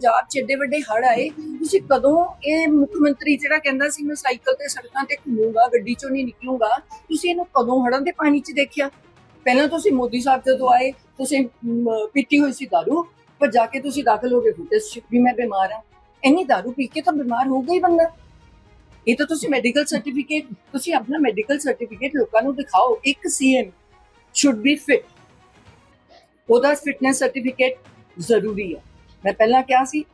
ਪੰਜਾਬ 'ਚ ਏਡੇ ਵੱਡੇ ਹੜ ਆਏ, ਤੁਸੀਂ ਕਦੋਂ ਇਹ ਮੁੱਖ ਮੰਤਰੀ ਜਿਹੜਾ ਕਹਿੰਦਾ ਸੀ, ਮੈਂ ਸਾਈਕਲ ਤੇ ਸੜਕਾਂ ਤੇ ਘੁੰਮੂਗਾ, ਗੱਡੀ 'ਚੋਂ ਨਹੀਂ ਨਿਕਲੂਗਾ, ਤੁਸੀਂ ਇਹਨੂੰ ਕਦੋਂ ਹੜਾਂ ਦੇ ਪਾਣੀ 'ਚ ਦੇਖਿਆ? ਪਹਿਲਾਂ ਤੁਸੀਂ ਮੋਦੀ ਸਾਹਿਬ ਜਦੋਂ ਆਏ, ਤੁਸੀਂ ਪੀਤੀ ਹੋਈ ਸੀ ਦਾਰੂ, ਪਰ ਜਾ ਕੇ ਤੁਸੀਂ ਦਾਖਲ ਹੋ ਗਏ ਫੁਟੇਸ ਵੀ ਮੈਂ ਬਿਮਾਰ ਹਾਂ। ਇੰਨੀ ਦਾਰੂ ਪੀ ਕੇ ਤਾਂ ਬਿਮਾਰ ਹੋ ਗਈ ਬੰਦਾ। ਇਹ ਤਾਂ ਤੁਸੀਂ ਮੈਡੀਕਲ ਸਰਟੀਫਿਕੇਟ ਤੁਸੀਂ ਆਪਣਾ ਮੈਡੀਕਲ ਸਰਟੀਫਿਕੇਟ ਲੋਕਾਂ ਨੂੰ ਦਿਖਾਓ, ਇੱਕ ਸੀਐਮ ਸ਼ੁੱਡ ਬੀ ਫਿਟ ਉਹਦਾ ਫਿਟਨੈਸ ਸਰਟੀਫਿਕੇਟ ਜ਼ਰੂਰੀ ਹੈ। ਮੈਂ ਪਹਿਲਾਂ ਕਿਹਾ ਸੀ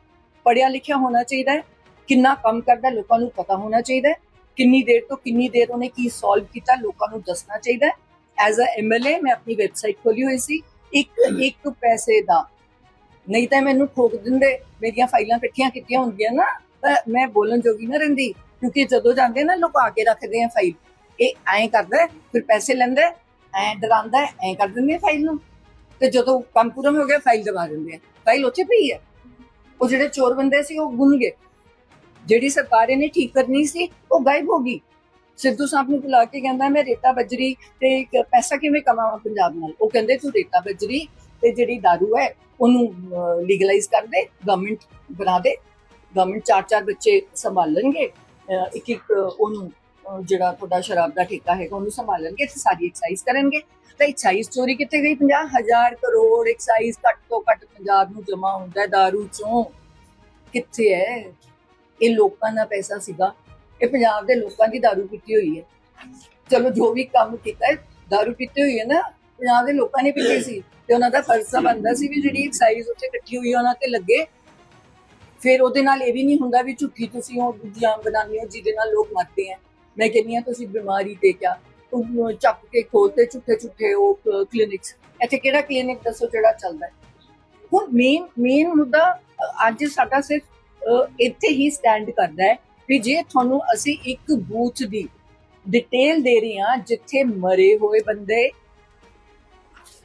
ਪੜਿਆ ਲਿਖਿਆ ਹੋਣਾ ਚਾਹੀਦਾ ਹੈ, ਕਿੰਨਾ ਕੰਮ ਕਰਦਾ ਲੋਕਾਂ ਨੂੰ ਪਤਾ ਹੋਣਾ ਚਾਹੀਦਾ ਹੈ, ਕਿੰਨੀ ਦੇਰ ਤੋਂ ਕਿੰਨੀ ਦੇਰ ਉਹਨੇ ਕੀ ਸੋਲਵ ਕੀਤਾ, ਲੋਕਾਂ ਨੂੰ ਦੱਸਣਾ ਚਾਹੀਦਾ ਹੈ। ਐਜ਼ ਅ ਐਮਐਲਏ ਮੈਂ ਆਪਣੀ ਵੈਬਸਾਈਟ ਖੋਲੀ ਹੋਈ ਸੀ, ਇੱਕ ਇੱਕ ਪੈਸੇ ਦਾ। ਨਹੀਂ ਤਾਂ ਮੈਨੂੰ ਠੋਕ ਦਿੰਦੇ, ਮੇਰੀਆਂ ਫਾਈਲਾਂ ਇਕੱਠੀਆਂ ਕੀਤੀਆਂ ਹੁੰਦੀਆਂ ਨਾ, ਤਾਂ ਮੈਂ ਬੋਲਣ ਜੋਗੀ ਨਾ ਰਹਿੰਦੀ, ਕਿਉਂਕਿ ਜਦੋਂ ਜਾਂਦੇ ਨਾ, ਲੁਕਾ ਕੇ ਰੱਖਦੇ ਆ ਫਾਈਲ ਇਹ ਐਂ ਕਰਦਾ ਫਿਰ ਪੈਸੇ ਲੈਂਦਾ ਐਂ ਡਰਾਉਂਦਾ ਐਂ ਕਰ ਦਿੰਦੇ ਫਾਈਲ ਨੂੰ। ਤੇ ਜਦੋਂ ਕੰਮ ਪੂਰਾ ਹੋ ਗਿਆ ਫਾਈਲ ਦਬਾ ਦਿੰਦੇ ਆ। ਫਾਈਲ ਉੱਥੇ ਪਈ ਹੈ ਉਹ ਜਿਹੜੇ ਚੋਰ ਬੰਦੇ ਸੀ, ਉਹ ਗੁੰਨ ਗਏ। ਜਿਹੜੀ ਸਰਕਾਰ ਨੇ ਠੀਕ ਕਰਨੀ ਸੀ, ਉਹ ਗਾਇਬ ਹੋ ਗਈ। ਸਿੱਧੂ ਸਾਹਿਬ ਨੂੰ ਬੁਲਾ ਕੇ ਕਹਿੰਦਾ, ਮੈਂ ਰੇਤਾ ਬਜਰੀ ਤੇ ਪੈਸਾ ਕਿਵੇਂ ਕਮਾਵਾਂ ਪੰਜਾਬ ਨਾਲ? ਉਹ ਕਹਿੰਦੇ, ਤੂੰ ਰੇਤਾ ਬਜਰੀ ਤੇ ਜਿਹੜੀ दारू ਹੈ, ਉਹਨੂੰ ਲੀਗਲਾਈਜ਼ ਕਰ ਦੇ ਗਵਰਨਮੈਂਟ ਬਣਾ ਦੇ। ਗਵਰਨਮੈਂਟ ਚਾਰ ਚਾਰ ਬੱਚੇ ਸੰਭਾਲਣਗੇ। ਇੱਕ ਇੱਕ ਉਹਨੂੰ ਜਿਹੜਾ ਤੁਹਾਡਾ ਸ਼ਰਾਬ ਦਾ ਠੇਕਾ ਹੈਗਾ ਉਹਨੂੰ ਸੰਭਾਲਣਗੇ ਤੇ ਸਾਰੀ ਐਕਸਾਈਜ਼ ਕਰਨਗੇ ਤਾਂ ਐਕਸਾਈਜ਼ ਚੋਰੀ ਕਿੱਥੇ ਗਈ 50000 ਕਰੋੜ ਐਕਸਾਈਜ਼ ਘੱਟ ਤੋਂ ਘੱਟ ਪੰਜਾਬ ਨੂੰ ਜਮਾ ਹੁੰਦਾ ਹੈ दारू ਚੋਂ ਕਿੱਥੇ ਹੈ ਇਹ ਲੋਕਾਂ ਦਾ ਪੈਸਾ ਸੀਗਾ ਇਹ ਪੰਜਾਬ ਦੇ ਲੋਕਾਂ ਦੀ दारू ਪੀਤੀ ਹੋਈ ਹੈ ਚਲੋ ਜੋ ਵੀ ਕੰਮ ਕੀਤਾ ਹੈ दारू ਪੀਤੀ ਹੋਈ ਹੈ ਨਾ ਪੰਜਾਬ ਦੇ ਲੋਕਾਂ ਨੇ ਪੀਤੀ ਸੀ ਤੇ ਉਹਨਾਂ ਦਾ ਫਰਜ਼ ਤਾਂ ਬਣਦਾ ਸੀ ਵੀ ਜਿਹੜੀ ਐਕਸਾਈਜ਼ ਉੱਥੇ ਇਕੱਠੀ ਹੋਈ ਹੈ ਉਹਨਾਂ ਤੇ ਲੱਗੇ ਫਿਰ ਉਹਦੇ ਨਾਲ ਇਹ ਵੀ ਨਹੀਂ ਹੁੰਦਾ ਵੀ ਝੂਠੀ ਤੁਸੀਂ ਉਹ ਦੂਜੀਆਂ ਬਣਾਉਂਦੇ ਹੋ ਜਿਹਦੇ ਨਾਲ ਲੋਕ ਮਰਦੇ ਆ ਮੈਂ ਕਹਿੰਦੀ ਆ ਤੁਸੀਂ ਬਿਮਾਰੀ ਤੇ ਕਿਆ ਉਹ ਚੱਕ ਕੇ ਖੋਲਤੇ ਝੂਠੇ ਝੂਠੇ ਉਹ ਕਲੀਨਿਕਸ ਇੱਥੇ ਕਿਹੜਾ ਕਲੀਨਿਕ ਦੱਸੋ ਜਿਹੜਾ ਚੱਲਦਾ ਹੁਣ ਮੇਨ ਮੇਨ ਮੁੱਦਾ ਅੱਜ ਸਾਡਾ ਸਿਰਫ ਇੱਥੇ ਹੀ ਸਟੈਂਡ ਕਰਦਾ ਹੈ ਵੀ ਜੇ ਤੁਹਾਨੂੰ ਅਸੀਂ ਇੱਕ ਬੂਥ ਦੀ ਡਿਟੇਲ ਦੇ ਰਹੇ ਹਾਂ, ਜਿੱਥੇ ਮਰੇ ਹੋਏ ਬੰਦੇ,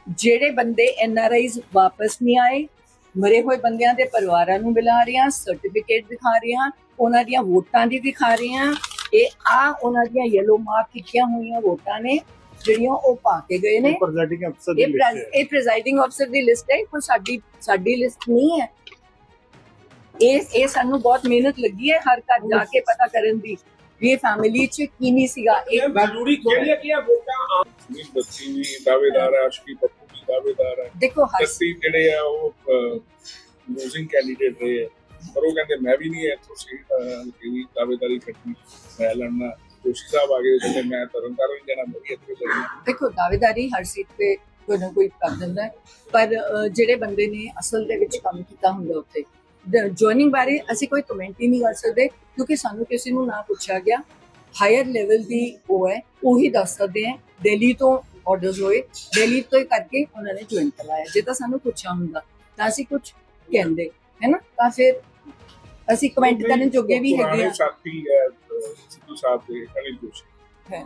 ਜਿਹੜੇ ਬੰਦੇ ਐਨ ਆਰ ਆਈਜ਼ ਵਾਪਸ ਨਹੀਂ ਆਏ, ਮਰੇ ਹੋਏ ਬੰਦਿਆਂ ਦੇ ਪਰਿਵਾਰਾਂ ਨੂੰ ਮਿਲਾ ਰਹੇ ਹਾਂ ਸਰਟੀਫਿਕੇਟ ਦਿਖਾ ਰਹੇ ਹਾਂ, ਉਹਨਾਂ ਦੀਆਂ ਵੋਟਾਂ ਦੀ ਦਿਖਾ ਰਹੇ ਹਾਂ ਇਹ ਆ ਉਹਨਾਂ ਦੀਆਂ ਯੈਲੋ ਮਾਰਕ ਕੀਤੀਆਂ ਹੋਈਆਂ ਵੋਟਾਂ ਨੇ ਜਿਹੜੀਆਂ ਉਹ ਪਾ ਕੇ ਗਏ ਨੇ। ਪ੍ਰੈਜ਼ਾਈਡਿੰਗ ਅਫਸਰ ਦੀ ਇਹ ਲਿਸਟ ਪ੍ਰੈਸ- ਇਹ ਪ੍ਰੈਜ਼ਾਈਡਿੰਗ ਅਫਸਰ ਦੀ ਲਿਸਟ ਹੈ ਕੋਈ ਸਾਡੀ ਸਾਡੀ ਲਿਸਟ ਨਹੀਂ ਹੈ। ਇਹ ਇਹ ਸਾਨੂੰ ਬਹੁਤ ਮਿਹਨਤ ਲੱਗੀ ਹੈ ਹਰ ਘਰ ਜਾ ਕੇ ਪਤਾ ਕਰਨ ਦੀ ਵੀ ਇਹ ਫੈਮਿਲੀ ਚ ਕੀ ਨਹੀਂ ਸੀਗਾ। ਇਹ ਜ਼ਰੂਰੀ ਕਿਹੜੀਆਂ ਕਿਹੜੀਆਂ ਵੋਟਾਂ ਆਮ ਵੀ ਬੱਚੀ ਵੀ ਦਾਅਵੇਦਾਰ ਹੈ ਅਸ਼ਕੀ ਪੱਪੂ ਵੀ ਦਾਅਵੇਦਾਰ ਹੈ। ਦੇਖੋ ਹਰ ਜਿਹੜੇ ਆ ਉਹ ਲੂਜ਼ਿੰਗ ਕੈਂਡੀਡੇਟ ਰਹੇ ਆ ਪਰ ਉਹ ਕਹਿੰਦੇ, ਮੈਂ ਵੀ ਨਹੀਂ ਇੱਥੋਂ ਸੀ ਕਿ ਦਾਅਵੇਦਾਰੀ ਕਰਨੀ ਮੈਂ ਲੜਨਾ। ਜੋਸ਼ੀ ਸਾਹਿਬ ਆ ਗਏ, ਕਹਿੰਦੇ, ਮੈਂ ਤਰਨ ਤਾਰਨ ਜਾਣਾ ਮੈਂ ਵੀ ਇੱਥੇ ਲੜਨਾ। ਦੇਖੋ, ਦਾਅਵੇਦਾਰੀ ਹਰ ਸੀਟ ਤੇ ਕੋਈ ਨਾ ਕੋਈ ਕਰ ਦਿੰਦਾ ਪਰ ਜਿਹੜੇ ਬੰਦੇ ਨੇ ਅਸਲ ਦੇ ਵਿੱਚ ਕੰਮ ਕੀਤਾ ਹੁੰਦਾ ਉੱਥੇ ਜੁਆਇਨਿੰਗ ਬਾਰੇ ਅਸੀਂ ਕੋਈ ਕਮੈਂਟ ਹੀ ਨਹੀਂ ਕਰ ਸਕਦੇ, ਕਿਉਂਕਿ ਸਾਨੂੰ ਕਿਸੇ ਨੂੰ ਨਾ ਪੁੱਛਿਆ ਗਿਆ। ਹਾਇਰ ਲੈਵਲ ਦੀ ਉਹ ਹੈ, ਉਹੀ ਦੱਸ ਸਕਦੇ ਹੈ, ਦਿੱਲੀ ਤੋਂ ਆਰਡਰਸ ਹੋਏ, ਦਿੱਲੀ ਤੋਂ ਹੀ ਕਰਕੇ ਉਹਨਾਂ ਨੇ ਜੁਆਇਨ ਕਰਵਾਇਆ। ਜੇ ਤਾਂ ਸਾਨੂੰ ਪੁੱਛਿਆ ਹੁੰਦਾ, ਤਾਂ ਅਸੀਂ ਕੁਝ ਕਹਿੰਦੇ, ਹੈ ਨਾ? ਤਾਂ ਫਿਰ ਅਸੀਂ ਕਮੈਂਟ ਕਰਨ ਜੋਗੇ ਵੀ ਹੈਗੇ ਆ ਸਾਥੀ ਹੈ ਸਿੱਧੂ ਸਾਹਿਬ ਦੇ ਅਨਿਲ ਜੋਸ਼ੀ।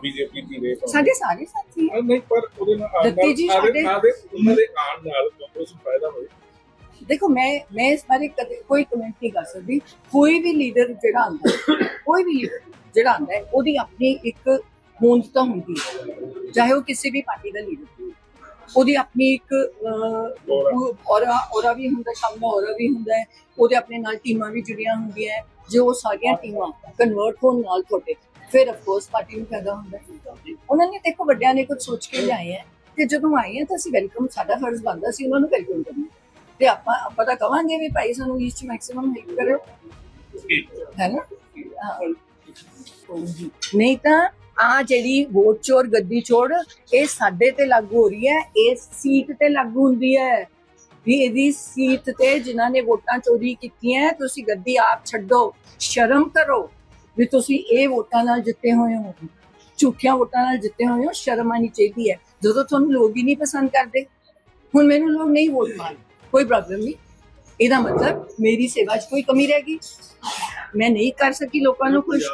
ਬੀਜੇਪੀ ਦੀ ਭਾਵੇਂ। ਸਾਡੇ ਸਾਰੇ ਸਾਥੀ ਨਹੀਂ ਪਰ ਉਹਦੇ ਨਾਲ ਦੱਤੀ ਜੀ ਸਾਡੇ- ਉਹਨਾਂ ਦੇ ਆਉਣ ਨਾਲ ਕਾਂਗਰਸ ਨੂੰ ਫਾਇਦਾ ਹੋਏ ਦੇਖੋ ਮੈਂ ਮੈਂ ਇਸ ਬਾਰੇ ਕਦੇ ਕੋਈ ਕਮੈਂਟ ਨਹੀਂ ਕਰ ਸਕਦੀ ਕੋਈ ਵੀ ਲੀਡਰ ਜਿਹੜਾ ਆਉਂਦਾ ਹੈ, ਕੋਈ ਵੀ ਲੀਡਰ ਜਿਹੜਾ ਆਉਂਦਾ ਹੈ ਉਹਦੀ ਆਪਣੀ ਇੱਕ ਹੋਂਦ ਤਾਂ ਹੁੰਦੀ ਹੈ ਚਾਹੇ ਉਹ ਕਿਸੇ ਵੀ ਪਾਰਟੀ ਦਾ ਲੀਡਰ ਉਹਦੀ ਆਪਣੀ ਇੱਕ ਔਰਾ। ਔਰਾ ਵੀ ਹੁੰਦਾ ਕੰਮ ਦਾ ਔਰਾ ਵੀ ਹੁੰਦਾ ਹੈ। ਉਹਦੇ ਆਪਣੇ ਨਾਲ ਟੀਮਾਂ ਵੀ ਜੁੜੀਆਂ ਹੁੰਦੀਆਂ ਹੈ ਜੇ ਉਹ ਸਾਰੀਆਂ ਟੀਮਾਂ ਕਨਵਰਟ ਹੋਣ ਨਾਲ ਤੁਹਾਡੇ। ਫਿਰ ਆਫ ਕੋਰਸ ਪਾਰਟੀ ਨੂੰ ਫਾਇਦਾ ਹੁੰਦਾ ਉਹਨਾਂ ਨੇ ਦੇਖੋ ਵੱਡਿਆਂ ਨੇ ਕੁਝ ਸੋਚ ਕੇ ਲਿਆਏ ਹੈ ਤੇ ਜਦੋਂ ਆਏ ਆ ਤਾਂ ਅਸੀਂ ਵੈਲਕਮ ਸਾਡਾ ਫਰਜ਼ ਬਣਦਾ ਸੀ ਉਹਨਾਂ ਨੂੰ ਵੈਲਕਮ ਕਰਨਾ ਤੇ ਆਪਾਂ ਆਪਾਂ ਤਾਂ ਕਵਾਂਗੇ ਵੀ ਭਾਈ ਸਾਨੂੰ ਇਸ ਚ ਮੈਕਸਿਮਮ ਹੈਲਪ ਕਰੋ ਹੈ ਨਾ। ਨਹੀਂ ਤਾਂ ਆ ਜਿਹੜੀ ਵੋਟ ਚੋਰ ਗੱਦੀ ਚੋਰ, ਇਹ ਸਾਡੇ ਤੇ ਲਾਗੂ ਹੋ ਰਹੀ ਹੈ, ਇਹ ਸੀਟ ਤੇ ਲਾਗੂ ਹੁੰਦੀ ਹੈ। ਵੀ ਇਹਦੀ ਸੀਟ ਤੇ ਜਿਨ੍ਹਾਂ ਨੇ ਵੋਟਾਂ ਚੋਰੀ ਕੀਤੀਆਂ, ਤੁਸੀਂ ਗੱਦੀ ਆਪ ਛੱਡੋ, ਸ਼ਰਮ ਕਰੋ ਵੀ ਤੁਸੀਂ ਇਹ ਵੋਟਾਂ ਨਾਲ ਜਿੱਤੇ ਹੋਏ ਹੋ। ਝੂਠੀਆਂ ਵੋਟਾਂ ਨਾਲ ਜਿੱਤੇ ਹੋਏ ਹੋ, ਸ਼ਰਮ ਆਣੀ ਚਾਹੀਦੀ ਹੈ। ਜਦੋਂ ਤੁਹਾਨੂੰ ਲੋਕ ਹੀ ਨਹੀਂ ਪਸੰਦ ਕਰਦੇ, ਹੁਣ ਮੈਨੂੰ ਲੋਕ ਨਹੀਂ ਵੋਟ ਪਾਣ ਕੋਈ ਪ੍ਰੋਬਲਮ ਨਹੀਂ। ਇਹਦਾ ਮਤਲਬ ਮੇਰੀ ਸੇਵਾ 'ਚ ਕੋਈ ਕਮੀ ਰਹਿ ਗਈ। ਮੈਂ ਨਹੀਂ ਕਰ ਸਕੀ ਲੋਕਾਂ ਨੂੰ ਖੁਸ਼